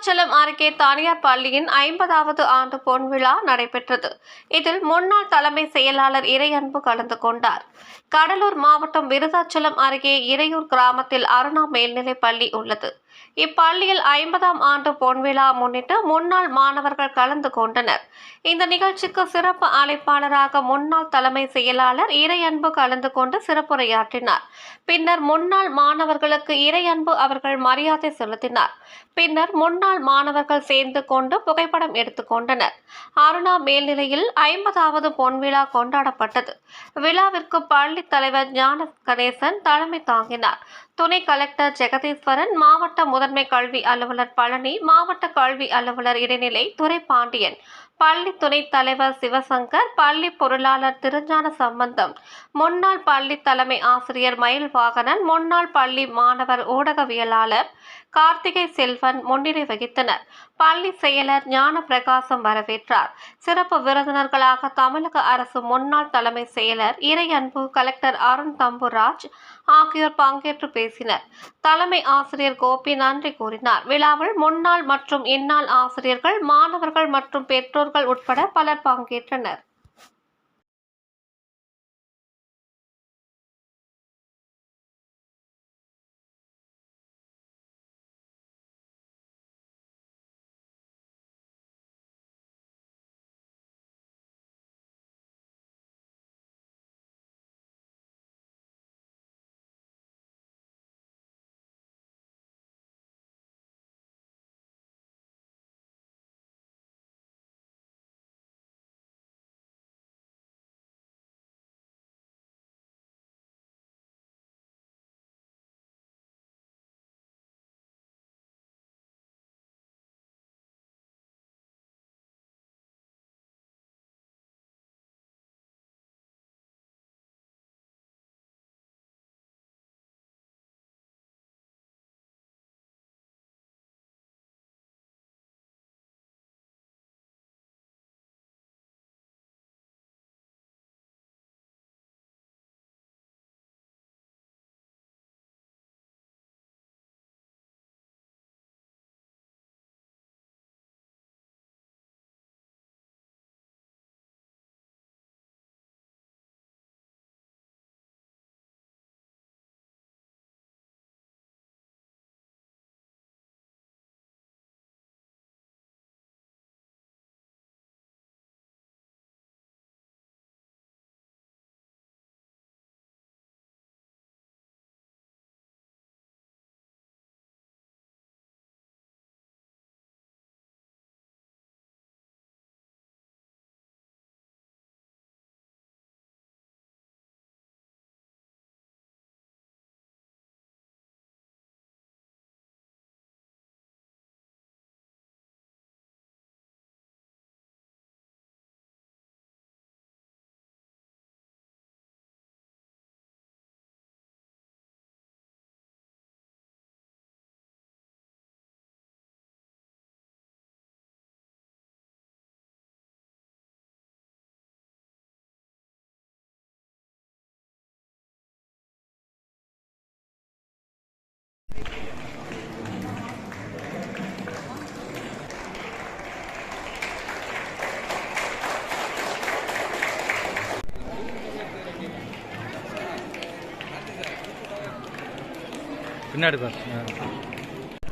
விருதாச்சலம் அருகே தனியார் பள்ளியின் ஐம்பதாவது ஆண்டு பொன்விழா நடைபெற்றது. இதில் முன்னாள் தலைமை செயலாளர் இறையன்பு கலந்து கொண்டார். கடலூர் மாவட்டம் விருதாச்சலம் அருகே இறையூர் கிராமத்தில் அருணா மேல்நிலைப் பள்ளி உள்ளது. இப்பள்ளியில் ஐம்பதாம் ஆண்டு பொன்விழா முன்னிட்டு முன்னாள் மாணவர்கள் கலந்து கொண்டனர். இந்த நிகழ்ச்சிக்கு சிறப்பு அழைப்பாளராக முன்னாள் தலைமை செயலாளர் இறையன்பு கலந்து கொண்டு சிறப்புரையாற்றினார். பின்னர் முன்னாள் மாணவர்களுக்கு இறையன்பு அவர்கள் மரியாதை செலுத்தினார். பின்னர் முன்னாள் மாணவர்கள் சேர்ந்து கொண்டு புகைப்படம் எடுத்துக்கொண்டனர் அருணா மேல்நிலையில் ஐம்பதாவது பொன்விழா கொண்டாடப்பட்டது. விழாவிற்கு பள்ளி தலைவர் ஞான கணேசன் தலைமை தாங்கினார். துணை கலெக்டர் ஜெகதீஸ்வரன் மாவட்ட முதன்மை கல்வி அலுவலர் பழனி மாவட்ட கல்வி அலுவலர் இடைநிலை துரை பாண்டியன் பள்ளி துணைத் தலைவர் சிவசங்கர் பள்ளி பொருளாளர் திருஞான சம்பந்தம் முன்னாள் பள்ளி தலைமை ஆசிரியர் மயில் வாகனன் முன்னாள் பள்ளி மாணவர் ஊடகவியலாளர் கார்த்திகை செல்வன் முன்னிலை வகித்தனர். பள்ளி செயலர் ஞான பிரகாசம் வரவேற்றார். சிறப்பு விருந்தினர்களாக தமிழக அரசு முன்னாள் தலைமை செயலர் இறையன்பு கலெக்டர் அருண் தம்புராஜ் ஆகியோர் பங்கேற்று பேசினர். தலைமை ஆசிரியர் கோபி நன்றி கூறினார். விழாவில் முன்னாள் மற்றும் இந்நாள் ஆசிரியர்கள் மாணவர்கள் மற்றும் பெற்றோர் பெற்றோர்கள் உட்பட பலர் பங்கேற்றனர். பின்னாடி பாரு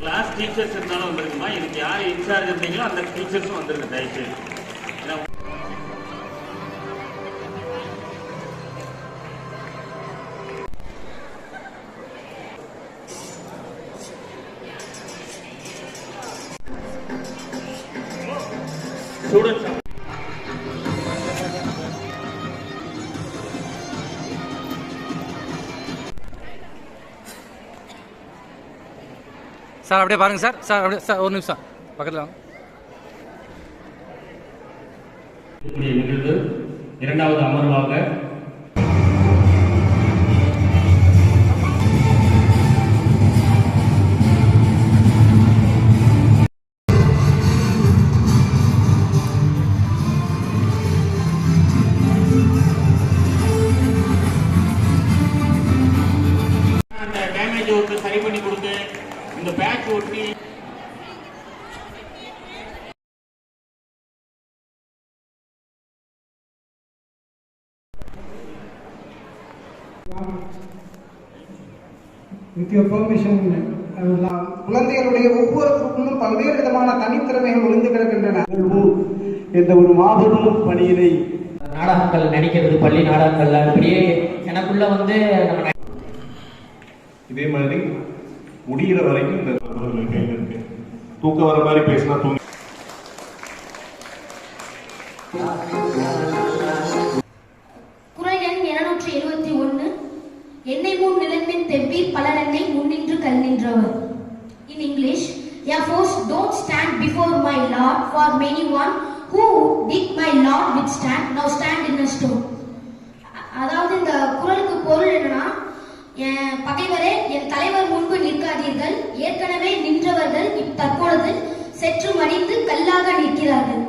கிளாஸ் டீச்சர்ஸ் இருந்தாலும் வந்துருக்குமா? இதுக்கு யார் இன்சார்ஜ் இருந்தீங்களோ அந்த டீச்சர்ஸும் வந்துருங்க தயவுசெய்து. ஸ்டூடெண்ட்ஸ் சார் அப்படியே பாருங்க சார். சார் அப்படியே சார் ஒரு நிமிஷம். பக்கத்தில் வாங்க. நிகழ்வு இரண்டாவது அமர்வாக வித் யுவர் பெர்மிஷன் குழந்தைகளுடைய ஒவ்வொருவருக்கும் பல்வேறு விதமான தனித்திறமைகள் ஒளிந்து கிடக்கின்றன. என்ற ஒரு மாபெரும் பணியினை நாடகங்கள் நடிக்கிறது பள்ளி நாடகங்கள்ல அப்படியே எனக்குள்ள வந்து நம்ம இதே மாதிரி முடிகிற வரைக்கும் இந்த தூக்கம் வர மாதிரி பேசினா தூங்கி தெவ்வீர் முன்னின்று கல் நின்றவர். In English ya force don't stand before my lord for many one who did my lord with stand now stand in a அதாவது இந்த குரலுக்கு பொருள் என்னன்னா என் பகைவரே என் தலைவர் முன்பு நிற்காதீர்கள். ஏற்கனவே நின்றவர்கள் தற்பொழுது செற்று மடிந்து கல்லாக நிற்கிறார்கள்.